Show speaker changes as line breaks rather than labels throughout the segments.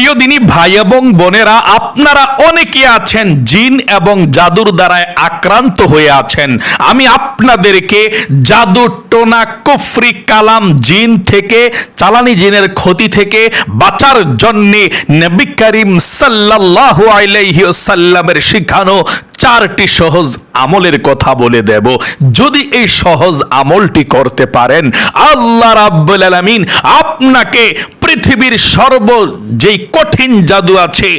প্রিয় দিনী ভাই এবং বোনেরা, আপনারা অনেকে আছেন জিন এবং জাদুর দ্বারায় আক্রান্ত হয়ে আছেন। আমি আপনাদেরকে জাদু, টোনা, কুফরি, কালাম, জিন থেকে, চালানি জিনের ক্ষতি থেকে বাঁচার জন্যে নবী করিম সাল্লাল্লাহু আলাইহি শিখানো চারটি সহজ আমলের কথা বলে দেব। যদি এই সহজ আমলটি করতে পারেন, আল্লাহ রাব্বুল আলামিন আপনাকে পৃথিবীর সর্ব যেই কঠিন জাদু আছে,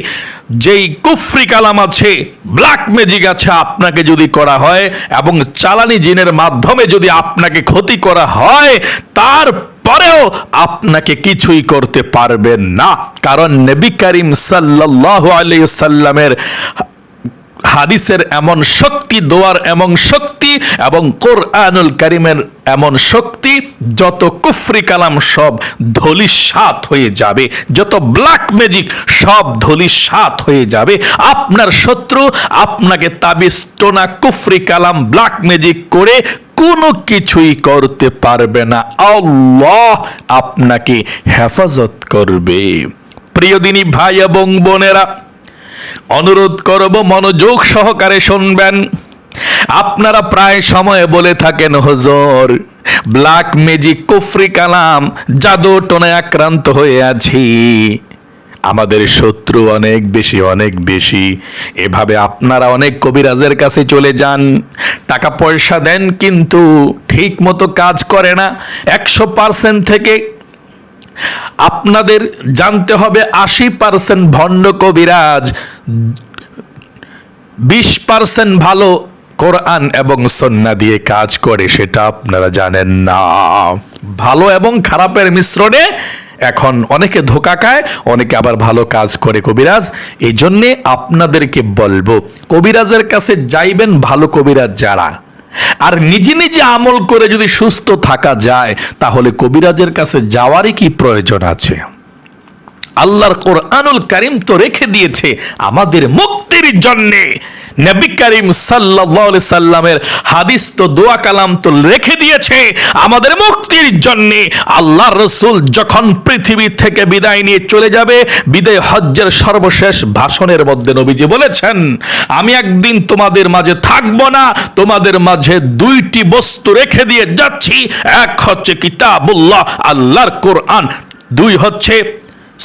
যেই কুফরি কালাম আছে ব্ল্যাক ম্যাজিক আছে, আপনাকে যদি করা হয় এবং চালানি জিনের মাধ্যমে যদি আপনাকে ক্ষতি করা হয় তার পরেও আপনাকে কিছুই করতে পারবেন না। কারণ নবী করিম সাল্লাল্লাহু আলাইহি সাল্লামের হাদিসের এমন শক্তি, দোয়ার এমন শক্তি এবং কোরআনুল করিমের এমন শক্তি, যত কুফরি কালাম সব ধলিসাত হয়ে যাবে, যত ব্ল্যাক ম্যাজিক সব ধলিসাত হয়ে যাবে। আপনার শত্রু আপনাকে তাবিজ, টোনা, কুফরি কালাম ব্ল্যাক ম্যাজিক করে কোনো কিছুই করতে পারবে না। আল্লাহ আপনাকে হেফাজত করবে। প্রিয় দিনী ভাই এবং বোনেরা অনুরোধ করব মনোযোগ সহকারে শুনবেন। আপনারা প্রায় সময় বলে থাকেন, হজর, ব্ল্যাক ম্যাজিক, কুফরি কালাম, জাদু টোনায় আক্রান্ত হয়ে আছি। আমাদের শত্রু অনেক বেশি অনেক বেশি। এভাবে আপনারা অনেক কবিরাজের কাছে চলে যান। টাকা পয়সা দেন, কিন্তু ঠিক মতো কাজ করে না। একশো পার্সেন্ট থেকে আপনাদের জানতে হবে আশি পার্সেন্ট ভণ্ড কবিরাজ, বিশ পার্সেন্ট ভালো কোরআন এবং সন্না দিয়ে কাজ করে, সেটা আপনারা জানেন না। ভালো এবং খারাপের মিশ্রণে এখন অনেকে ধোকা খায়, অনেকে আবার ভালো কাজ করে কবিরাজ। এই জন্যে আপনাদেরকে বলব, কবিরাজের কাছে যাইবেন ভালো কবিরাজ যারা। আর নিজে নিজে আমল করে যদি সুস্থ থাকা যায়, তাহলে কবিরাজের কাছে যাওয়ারই কি প্রয়োজন আছে? আল্লাহর কোরআনুল কারিম তো রেখে দিয়েছে আমাদের মুক্তির জন্যে। নবী করিম আলাইহি সাল্লামের হাদিস তো দোয়া কালাম তো রেখে দিয়েছে। আমাদের মুক্তির জন্যে আল্লাহ রসুল যখন পৃথিবী থেকে বিদায় নিয়ে চলে যাবে, বিদায় হজ্জের সর্বশেষ ভাষণের মধ্যে নবীজি বলেছেন, আমি একদিন তোমাদের মাঝে থাকব না, তোমাদের মাঝে দুইটি বস্তু রেখে দিয়ে যাচ্ছি। এক হচ্ছে কিতাবুল্লাহ, আল্লাহর কোরআন, দুই হচ্ছে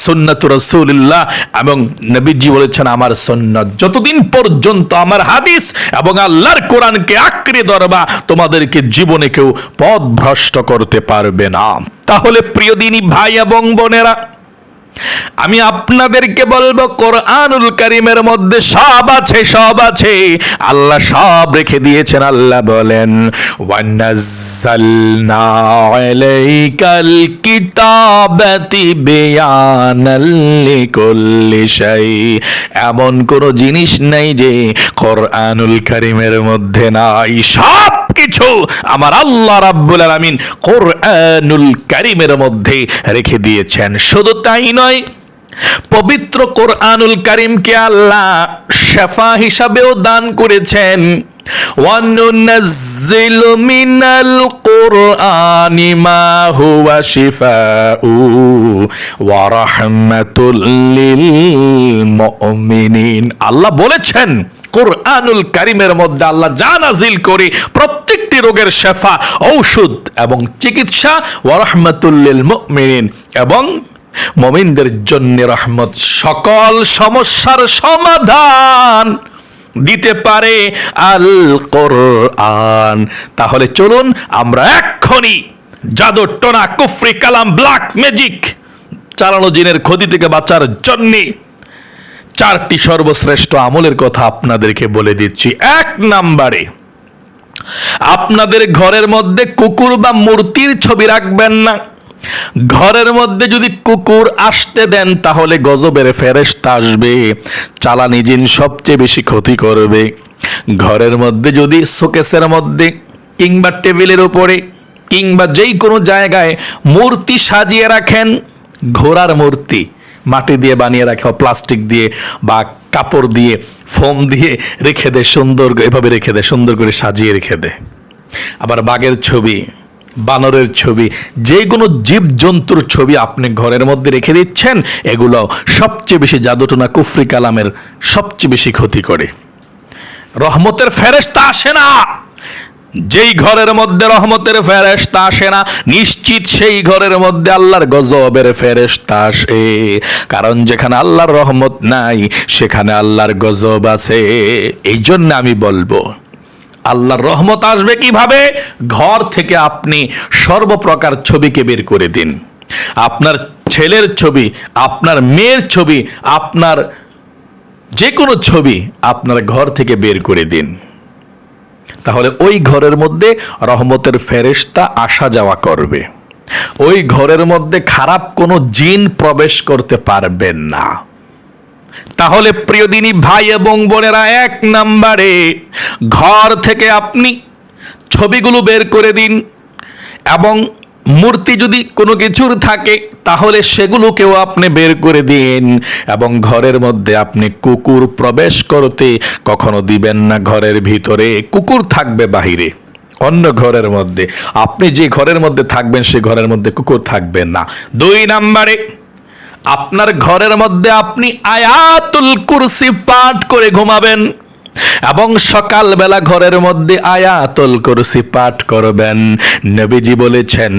সুন্নাত রসুল্লাহ এবং নবীজি বলেছেন, আমার সুন্নাত যতদিন পর্যন্ত আমার হাদিস এবং আল্লাহর কোরআনকে আঁকড়ে ধরবা, তোমাদেরকে জীবনে কেউ পথ ভ্রষ্ট করতে পারবে না। তাহলে প্রিয় দিনী ভাই এবং বোনেরা, আমি আপনাদেরকে বলব, কোরআনুল করিমের মধ্যে সব আছে সব আছে। আল্লাহ সব রেখে দিয়েছেন, আল্লাহ বলেন ওয়ানাজ্জালনা আলাইকাল কিতাবাতি বিয়ানাল লিকুল্লি শাই এমন কোন জিনিস নাই যে কোরআনুল করিমের মধ্যে নাই। সব কিছু আমার আল্লাহ রাব্বুল আলামিন কোরআনুল কারিমের মধ্যে রেখে দিয়েছেন। শুধু তাই নয়, পবিত্র কোরআনুল কারিমকে আল্লাহ শেফা হিসাবেও দান করেছেন। وننزل من القرآن ما هو شفاء ورحمة للمؤمنين আল্লাহ বলেছেন, কোরআনুল কারিমের মধ্যে আল্লাহ যা নাজিল করে, প্রত্যেকটি রোগের শেফা, ঔষধ এবং চিকিৎসা ওয়ারহমাতুল্লিল মুমিনিন এবং মমিনদের জন্য রহমত সকল সমস্যার সমাধান। দিতে পারে আল কোরআন তাহলে চলুন আমরা এক্ষুনি জাদু টোনা, কুফরি কালাম ব্ল্যাক ম্যাজিক চালানো জিনের ক্ষতি থেকে বাঁচার জন্যে চারটি সর্বশ্রেষ্ঠ আমলের কথা আপনাদেরকে বলে দিচ্ছি। এক নাম্বারে, আপনাদের ঘরের মধ্যে কুকুর বা মূর্তির ছবি রাখবেন না। ঘরের মধ্যে যদি কুকুর আসতে দেন, তাহলে গজবের ফেরেশতা আসবে। চালানি জিন সবচেয়ে বেশি ক্ষতি করবে। ঘরের মধ্যে যদি শোকেসের মধ্যে কিংবা টেবিলের উপরে কিংবা যেই কোনো জায়গায় মূর্তি সাজিয়ে রাখেন, ঘোড়ার মূর্তি মাটি দিয়ে বানিয়ে রাখে প্লাস্টিক দিয়ে বা কাপড় দিয়ে, ফোম দিয়ে রেখে দেয় সুন্দর এভাবে রেখে দেয় সুন্দর করে সাজিয়ে রেখে দেয় আবার বাঘের ছবি। বানরের ছবি। যে কোনো জীবজন্তুর ছবি আপনি ঘরের মধ্যে রেখে দিচ্ছেন এগুলো সবচেয়ে বেশি জাদুটনা কুফরি কালামের সবচেয়ে বেশি ক্ষতি করে। রহমতের ফেরেশতা আসে না। যেই ঘরের মধ্যে রহমতের ফেরেশতা আসে না, নিশ্চিত সেই ঘরের মধ্যে আল্লাহর গজবের ফেরেশতা আসে। কারণ যেখানে আল্লাহর রহমত নাই, সেখানে আল্লাহর গজব আছে। এই জন্য আমি বলব আল্লাহর রহমত আসবে কীভাবে? ঘর থেকে আপনি সর্বপ্রকার ছবিকে বের করে দিন। আপনার ছেলের ছবি, আপনার মেয়ের ছবি, আপনার যে কোনো ছবি আপনার ঘর থেকে বের করে দিন। তাহলে ওই ঘরের মধ্যে রহমতের ফেরেশতা আসা যাওয়া করবে। ওই ঘরের মধ্যে খারাপ কোনো জিন প্রবেশ করতে পারবেন না। তাহলে প্রিয় দিনী ভাই এবং বোনেরা, এক নাম্বারে ঘর থেকে আপনি ছবিগুলো বের করে দিন এবং মূর্তি যদি কোনো কিছুর থাকে, তাহলে সেগুলোকেও আপনি বের করে দিন এবং ঘরের মধ্যে আপনি কুকুর প্রবেশ করতে কখনো দিবেন না ঘরের ভিতরে। কুকুর থাকবে বাহিরে, অন্য ঘরের মধ্যে। আপনি যে ঘরের মধ্যে থাকবেন, সে ঘরের মধ্যে কুকুর থাকবেন না। দুই নাম্বারে আপনার ঘরের মধ্যে আপনি আয়াতুল কুরসি পাঠ করে ঘুমাবেন এবং সকালবেলা ঘরের মধ্যে আয়াতুল কুরসি পাঠ করবেন। নবীজি বলেছেন,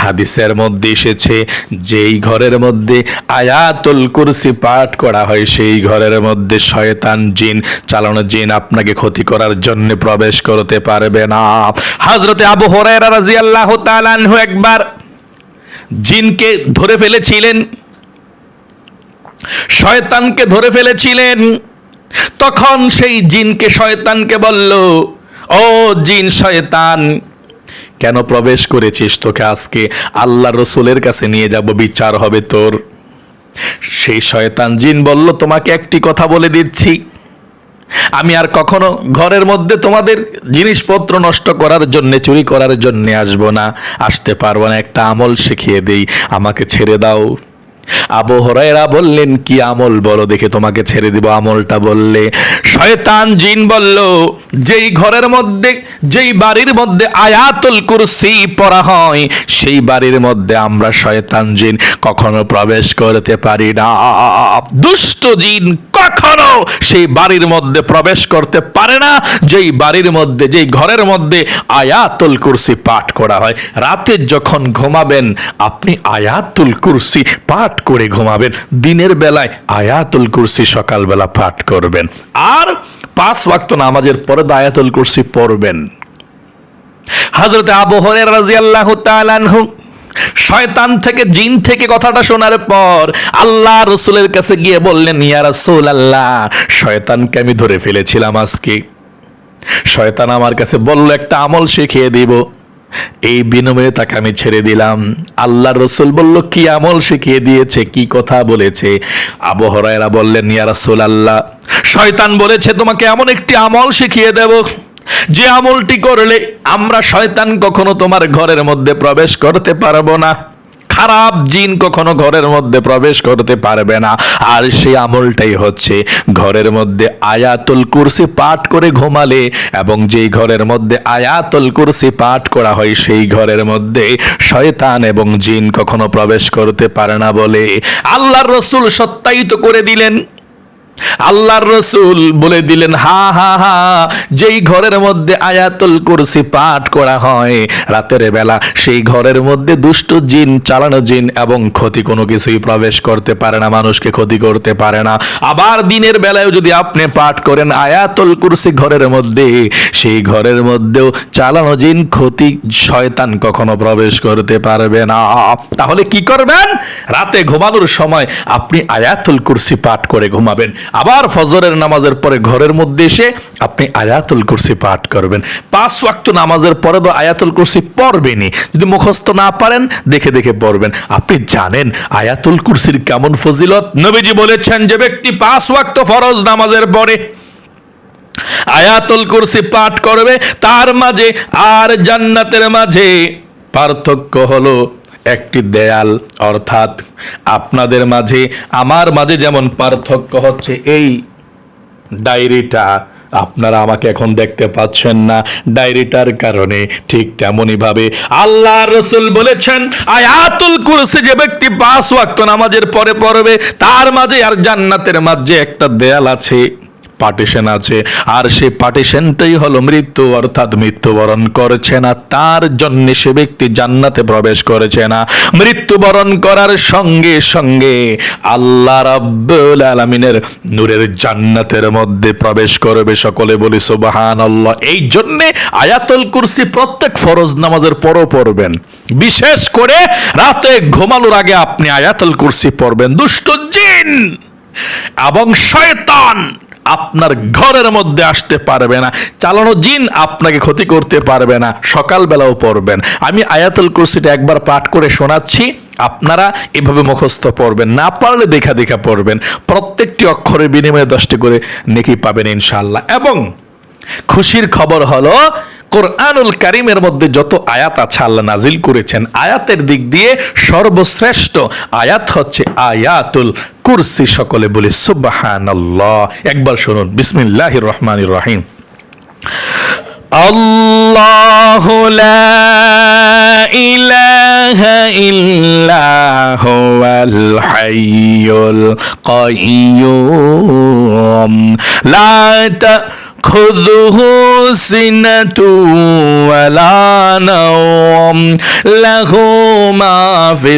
হাদিসের মধ্যে এসেছে, যেই ঘরের মধ্যে আয়াতুল কুরসি পাঠ করা হয়, সেই ঘরের মধ্যে শয়তান জিন, চালানো জিন আপনাকে ক্ষতি করার জন্য প্রবেশ করতে পারবে না। হযরতে আবু হুরায়রা রাদিয়াল্লাহু তাআলা একবার জিনকে ধরে ফেলেছিলেন, শয়তানকে ধরে ফেলেছিলেন। তখন সেই জিনকে শয়তানকে বলল, ও জিন শয়তান, কেন প্রবেশ করেছিস তোকে আজকে? আল্লাহ রসুলের কাছে নিয়ে যাব, বিচার হবে তোর। সেই শয়তান জিন বলল, তোমাকে একটি কথা বলে দিচ্ছি। আমি আর কখনো ঘরের মধ্যে তোমাদের জিনিসপত্র নষ্ট করার জন্য, চুরি করার জন্য আসব না। আসতে পারব না, একটা আমল শিখিয়ে দেই। আমাকে ছেড়ে দাও। আবু হরাইরা বললেন, কি আমল বলো দেখে তোমাকে ছেড়ে দিব আমলটা? বললে, শয়তান জিন বলল, যেই ঘরের মধ্যে, যেই বাড়ির মধ্যে আয়াতুল কুরসি পড়া হয়, সেই বাড়ির মধ্যে আমরা শয়তান জিন কখনো প্রবেশ করতে পারি না। দুষ্ট জিন কখনো সেই বাড়ির মধ্যে প্রবেশ করতে পারে না। যেই বাড়ির মধ্যে, যেই ঘরের মধ্যে আয়াতুল কুরসি পাঠ করা হয়, রাতে যখন ঘুমাবেন, আপনি আয়াতুল কুরসি পাঠ করে ঘুমাবেন। দিনের বেলায় আয়াতুল কুরসি সকালবেলা পাঠ করবেন। আর পাঁচ ওয়াক্ত নামাজের পরে আয়াতুল কুরসি পড়বেন। হযরত আবু হুরায়রা রাদিয়াল্লাহু তাআলা শয়তান থেকে, জিন থেকে কথাটা শোনার পর আল্লাহ রসুলের কাছে গিয়ে বললেন, ইয়া রাসূল আল্লাহ শয়তানকে আমি ধরে ফেলেছিলাম আজকে। শয়তান আমার কাছে বলল, একটা আমল শিখিয়ে দিব। এই বিনিময়ে তাকে আমি ছেড়ে দিলাম। আল্লাহ রসুল বলল, কি আমল শিখিয়ে দিয়েছে? কি কথা বলেছে? আবহরায়রা বললেন, ইয়া রাসুল আল্লাহ শয়তান বলেছে, তোমাকে এমন একটি আমল শিখিয়ে দেব। যে আমলটি করলে আমরা শয়তান কখনো তোমার ঘরের মধ্যে প্রবেশ করতে পারব না। খারাপ জিন কখনো ঘরের মধ্যে প্রবেশ করতে পারবে না। আর সেই আমলটাই হচ্ছে ঘরের মধ্যে আয়াতুল কুরসি পাঠ করে ঘুমালে এবং যেই ঘরের মধ্যে আয়াতুল কুরসি পাঠ করা হয়, সেই ঘরের মধ্যে শয়তান এবং জিন কখনো প্রবেশ করতে পারে না বলে আল্লাহর রসুল সত্যায়িত করে দিলেন। আল্লাহর রসুল বলে দিলেন, হা হা হা, যেই ঘরের মধ্যে আয়াতুল কুরসি পাঠ করা হয়, রাতের বেলা সেই ঘরের মধ্যে দুষ্ট জিন, চালানো জিন এবং ক্ষতি কোনো কিছুই প্রবেশ করতে পারে না, মানুষকে ক্ষতি করতে পারে না। আবার দিনের বেলায় যদি আপনি পাঠ করেন, আয়াতুল কুরসি ঘরের মধ্যে, সেই ঘরের মধ্যেও চালানো জিন, ক্ষতি শয়তান কখনো প্রবেশ করতে পারবে না। তাহলে কি করবেন? রাতে ঘুমানোর সময় আপনি আয়াতুল কুরসি পাঠ করে ঘুমাবেন। আবার ফজরের নামাজের পরে ঘরের মধ্যে এসে আপনি আয়াতুল কুরসি পাঠ করবেন। পাঁচ ওয়াক্ত নামাজের পরে তো আয়াতুল কুরসি পড়বেনই। যদি মুখস্থ না পারেন, দেখে দেখে পড়বেন। আপনি জানেন আয়াতুল কুরসির কেমন ফজিলত? নবীজি বলেছেন যে ব্যক্তি পাঁচ ওয়াক্ত ফরজ নামাজের পরে আয়াতুল কুরসি পাঠ করবে, তার মাঝে আর জান্নাতের মাঝে পার্থক্য হলো একটি দেয়াল, অর্থাৎ আপনাদের মাঝে, আমার মাঝে যেমন পার্থক্য হচ্ছে, এই ডায়েরিটা আপনারা আমাকে এখন দেখতে পাচ্ছেন না। ডায়েরিটার কারণে ঠিক তেমনই ভাবে আল্লাহ রসুল বলেছেন, আয়াতুল কুরসি যে ব্যক্তি পাঁচ ওয়াক্ত নামাজের পরে পড়বে, তার মাঝে আর জান্নাতের মাঝে একটা দেয়াল আছে। পার্টিশন আছে। আর সেই পার্টিশনটাই হলো মৃত্যু, অর্থাৎ মৃত্যুবরণ করছে না। তার জন্য সে ব্যক্তি জান্নাতে প্রবেশ করেছে না। মৃত্যুবরণ করার সঙ্গে সঙ্গে আল্লাহ রাব্বুল আলামিনের নূরের জান্নাতের মধ্যে প্রবেশ করবে। সকলে বলি, সুবহানাল্লাহ। এই জন্যে আয়াতুল কুরসি প্রত্যেক ফরজ নামাজের পরও পড়বেন। বিশেষ করে রাতে ঘুমানোর আগে আপনি আয়াতুল কুরসি পড়বেন। দুষ্ট জিন এবং শয়তান। আপনার ঘরের মধ্যে আসতে পারবে না। চালানো জিন আপনাকে ক্ষতি করতে পারবে না। সকালবেলাও পড়বেন। আমি আয়াতুল কুরসিটা একবার পাঠ করে শোনাচ্ছি। আপনারা এভাবে মুখস্থ পড়বেন। না পারলে দেখা দেখা পড়বেন। প্রত্যেকটি অক্ষরের বিনিময়ে দশটি করে নেকি পাবেন ইনশাল্লাহ এবং খুশির খবর হলো কোরআনুল কারিমের মধ্যে যত আয়াত আছে আল্লাহ নাজিল করেছেন আয়াতের দিক দিয়ে সর্বশ্রেষ্ঠ আয়াত হচ্ছে আয়াতুল কুরসি সকলে বলি সুবহানাল্লাহ একবার শুনুন বিসমিল্লাহির রহমানির রহিম الله لا إله إلا هو الحي القيوم لا تأخذه سنة ولا نوم له ما في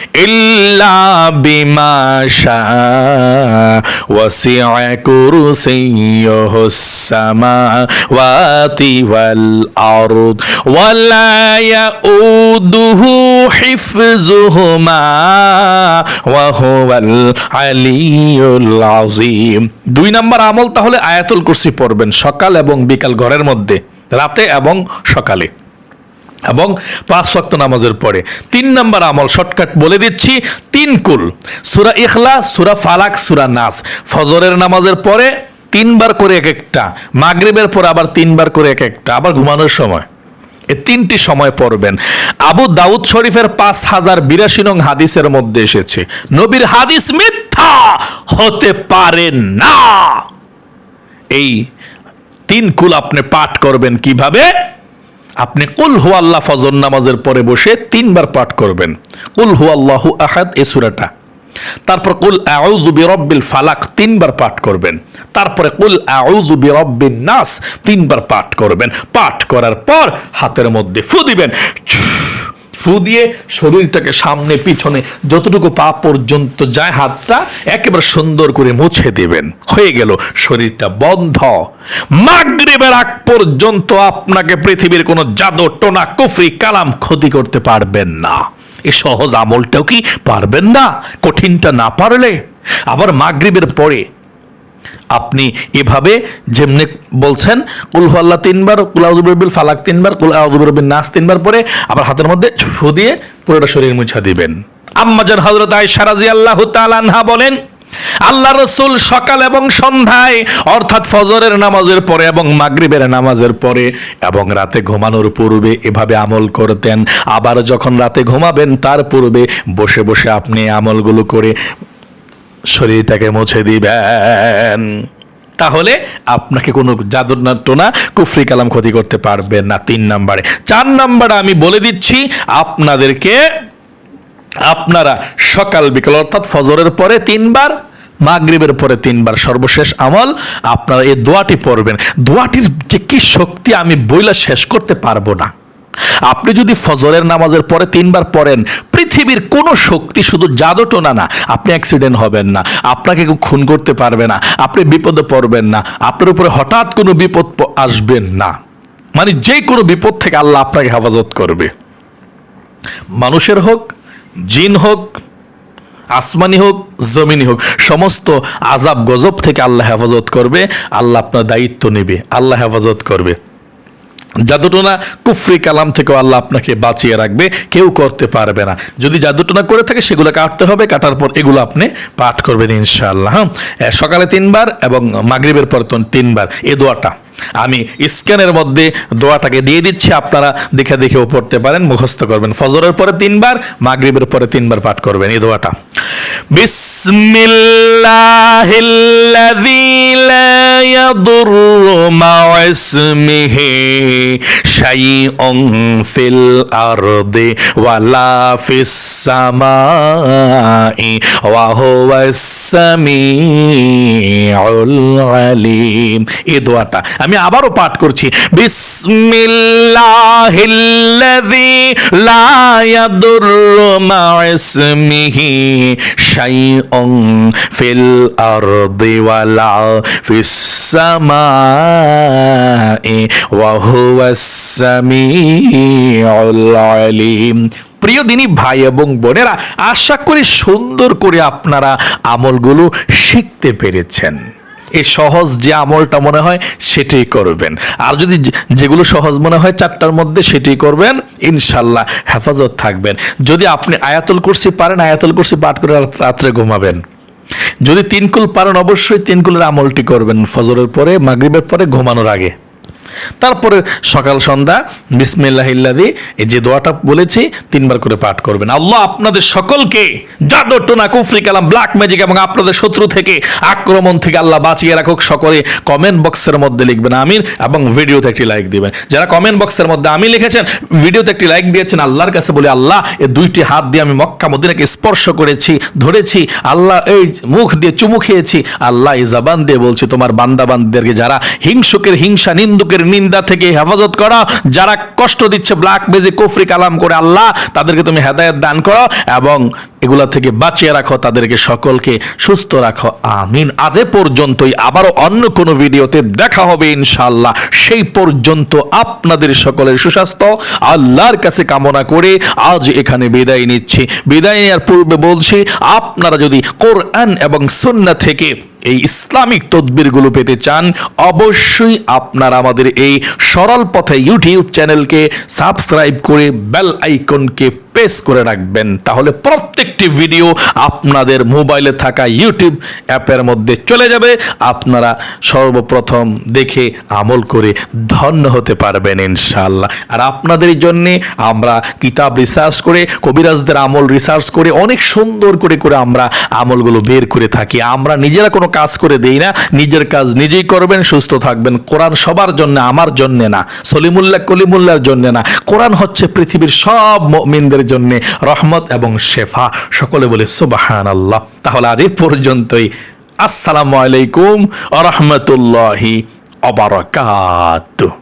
ইল্লা বিমাশা ওয়াসিআ কুরসিয়ুহুস সামাওয়াতি ওয়াল আরদ। ওয়ালা ইয়াউদুহু হিফযুহুমা। ওয়া হুয়াল আলিয়ুল আযীম। দুই নাম্বার আমল তাহলে আয়াতুল কুরসি পড়বেন সকাল এবং বিকাল ঘরের মধ্যে, রাতে এবং সকালে। এবং পাঁচ শক্ত নামাজের পরে। তিন নম্বর আমল, শর্টকাট বলে দিচ্ছি, তিন কুল, সুরা ইখলা সুরা ফালাক, সুরা নাস। ফজরের নামাজের পরে তিনবার করে এক একটা, মাগরিবের পর আবার তিনবার করে এক একটা, আবার ঘুমানোর সময়। এ তিনটি সময় পড়বেন। আবু দাউদ শরীফের পাঁচ হাজার বিরাশি নং হাদিসের মধ্যে এসেছে, নবীর হাদিস মিথ্যা হতে পারে না। এই তিন কুল আপনি পাঠ করবেন কীভাবে? আপনি কুল হু আল্লাহ ফজর নামাজের পরে বসে তিনবার পাঠ করবেন। কুল হু আল্লাহু আহাদ এ সুরাটা। তারপর কুল আউযু রব্বিল ফালাক তিনবার পাঠ করবেন। তারপরে কুল আউযু রব্বিন নাস তিনবার পাঠ করবেন। পাঠ করার পর হাতের মধ্যে ফু দিবেন। ফু দিয়ে শরীরটাকে সামনে, পিছনে, যতটুকু পা পর্যন্ত যায়, হাতটা একেবারে সুন্দর করে মুছে দেবেন। হয়ে গেল, শরীরটা বন্ধ। মাগরিবের আগ পর্যন্ত আপনাকে পৃথিবীর কোনো জাদু, টোনা, কুফরি, কালাম ক্ষতি করতে পারবেন না। এই সহজ আমলটাও কি পারবেন না? কঠিনটা না পারলে? আবার মাগরিবের পরে আপনি এভাবে যেমনি বলছেন কুলহু আল্লাহ তিনবার কুলাউজুবিল ফালাক তিনবার, কুল আউজুবিন নাস তিনবার পরে আবার হাতের মধ্যে ফু দিয়ে পুরোটা শরীর মুছা দিবেন। আম্মাজান হযরত আয়েশা রাদিয়াল্লাহু তাআলা আনহা বলেন আল্লাহ রসুল সকাল এবং সন্ধ্যায়, অর্থাৎ ফজরের নামাজের পরে এবং মাগরিবের নামাজের পরে এবং রাতে ঘুমানোর পূর্বে এভাবে আমল করতেন। আবার যখন রাতে ঘুমাবেন, তার পূর্বে বসে বসে আপনি আমলগুলো করে শরীরটাকে মুছে দিবেন। তাহলে আপনাকে কোনো জাদুর টোনা কুফরি কালাম ক্ষতি করতে পারবেন না তিন নাম্বারে। চার নাম্বারে আমি বলে দিচ্ছি, আপনাদেরকে আপনারা সকাল বিকাল অর্থাৎ ফজরের পরে তিনবার, মাগরিবের পরে তিনবার সর্বশেষ আমল আপনারা এই দোয়াটি পড়বেন। দোয়াটির যে কি শক্তি আমি বইলা শেষ করতে পারব না। আপনি যদি ফজরের নামাজের পরে তিনবার পড়েন, পৃথিবীর কোনো শক্তি শুধু জাদু টোনা না, আপনি অ্যাক্সিডেন্ট হবেন না, আপনাকে কেউ খুন করতে পারবে না, আপনি বিপদে পড়বেন না, আপনার উপরে হঠাৎ কোনো বিপদ আসবেন না। মানে যে কোনো বিপদ থেকে আল্লাহ আপনাকে হেফাজত করবে। মানুষের হোক, জিন হোক, আসমানি হোক, জমিনি হোক, সমস্ত আজাব গজব থেকে আল্লাহ হেফাজত করবে, আল্লাহ আপনার দায়িত্ব নেবে, আল্লাহ হেফাজত করবে। জাদুটোনা কুফরি কালাম থেকে আল্লাহ আপনাকে বাঁচিয়ে রাখবে, কেউ করতে পারবে না। যদি জাদুটোনা করে থাকে, সেগুলো কাটতে হবে, কাটার পর এগুলো আপনি পাঠ করবেন ইনশাআল্লাহ। হ্যাঁ সকালে তিনবার এবং মাগরিবের পর তিনবার। এ দোয়াটা। আমি স্ক্যানের মধ্যে দোয়াটাকে দিয়ে দিচ্ছি, আপনারা দেখে দেখেও পড়তে পারেন, মুখস্থ করবেন। ফজরের পরে তিনবার, মাগরিবের পরে তিনবার পাঠ করবেন এই দোয়াটা। এই দোয়াটা আমি আবারও পাঠ করছি। বিসমিল্লাহিল্লাযী লা ইয়াদুররু মা ইসমিহি শাইউন ফিল আরদি ওয়ালা ফিস সামাই ওয়া হুয়াস সামিউল আলিম। প্রিয় দিনী ভাই এবং বোনেরা, আশা করি সুন্দর করে আপনারা আমলগুলো শিখতে পেরেছেন। এই সহজ যে আমলটা মনে হয় সেটাই করবেন। আর যদি যেগুলো সহজ মনে হয় চারটার মধ্যে সেটাই করবেন, ইনশাল্লাহ হেফাজত থাকবেন। যদি আপনি আয়াতুল কুরসি পারেন, আয়াতুল কুরসি পাঠ করে রাত- রাত্রে ঘুমাবেন। যদি তিনকুল পারেন, অবশ্যই তিনকুলের আমলটি করবেন। ফজরের পরে, মাগরিবের পরে ঘুমানোর আগে। তারপরে সকাল সন্ধ্যা বিসমিল্লাহিল্লাদি এই যে দোয়াটা বলেছি, তিনবার করে পাঠ করবেন। আল্লাহ আপনাদের সকলকে জাদু টোনা, কুফরি কালাম ব্ল্যাক ম্যাজিক এবং আপনাদের শত্রু থেকে, আক্রমণ থেকে আল্লাহ বাঁচিয়ে রাখুক। সকলে কমেন্ট বক্সের মধ্যে লিখবেন, আমিন, এবং ভিডিওতে একটি লাইক দিবেন। যারা কমেন্ট বক্সের মধ্যে আমি লিখেছেন, ভিডিওতে একটি লাইক দিয়েছেন, আল্লাহর কাছে বলি, আল্লাহ এই দুইটি হাত দিয়ে আমি মক্কা মদিনাকে স্পর্শ করেছি, ধরেছি, আল্লাহ, এই মুখ দিয়ে চুমু খেয়েছি, আল্লাহ, এই জবান দিয়ে বলছি, তোমার বান্দা বান্দাদেরকে যারা হিংসুকের হিংসা, নিন্দুকের নিন্দা থেকে হেফাজত করো, যারা কষ্ট দিচ্ছে ব্ল্যাক বেজে কুফরি কালাম করে আল্লাহ, তাদেরকে তুমি হেদায়েত দান করো এবং এগুলা থেকে বাঁচিয়ে রাখো, তাদেরকে সকলকে সুস্থ রাখো। আমিন। আজ পর্যন্তই। আবারও অন্য কোনো ভিডিওতে দেখা হবে ইনশাআল্লাহ। সেই পর্যন্ত আপনাদের সকলের সুস্বাস্থ্য, আল্লাহর কাছে কামনা করে আজ এখানে বিদায় নিচ্ছি। বিদায় নেওয়ার পূর্বে বলছি, আপনারা যদি কোরআন এবং সুন্নাহ থেকে এই ইসলামিক তদবিরগুলো পেতে চান, অবশ্যই আপনারা আমাদের এই সরল পথে ইউটিউব চ্যানেলকে সাবস্ক্রাইব করে বেল আইকনকে প্রেস করে রাখবেন। তাহলে প্রত্যেকটি ভিডিও আপনাদের মোবাইলে থাকা ইউটিউব অ্যাপের মধ্যে চলে যাবে। আপনারা সর্বপ্রথম দেখে আমল করে ধন্য হতে পারবেন ইনশাল্লাহ আর আপনাদের জন্য আমরা কিতাব রিসার্চ করে, কবিরাজদের আমল রিসার্চ করে, অনেক সুন্দর করে করে আমরা আমলগুলো বের করে থাকি। আমরা নিজেরা কোনো কাজ করে দেই না। নিজের কাজ নিজেই করবেন, সুস্থ থাকবেন। কোরআন সবার জন্য, আমার জন্য না। সলিমুল্লাহ কলিমুল্লাহর জন্য না। কোরআন হচ্ছে পৃথিবীর সব মিনদের জন্য রহমত এবং শেফা। সকলে বলে সুবাহান আল্লাহ তাহলে আজ এই পর্যন্তই। আসসালামু আলাইকুম আ রহমতুল্লাহি অবরাকাতুহ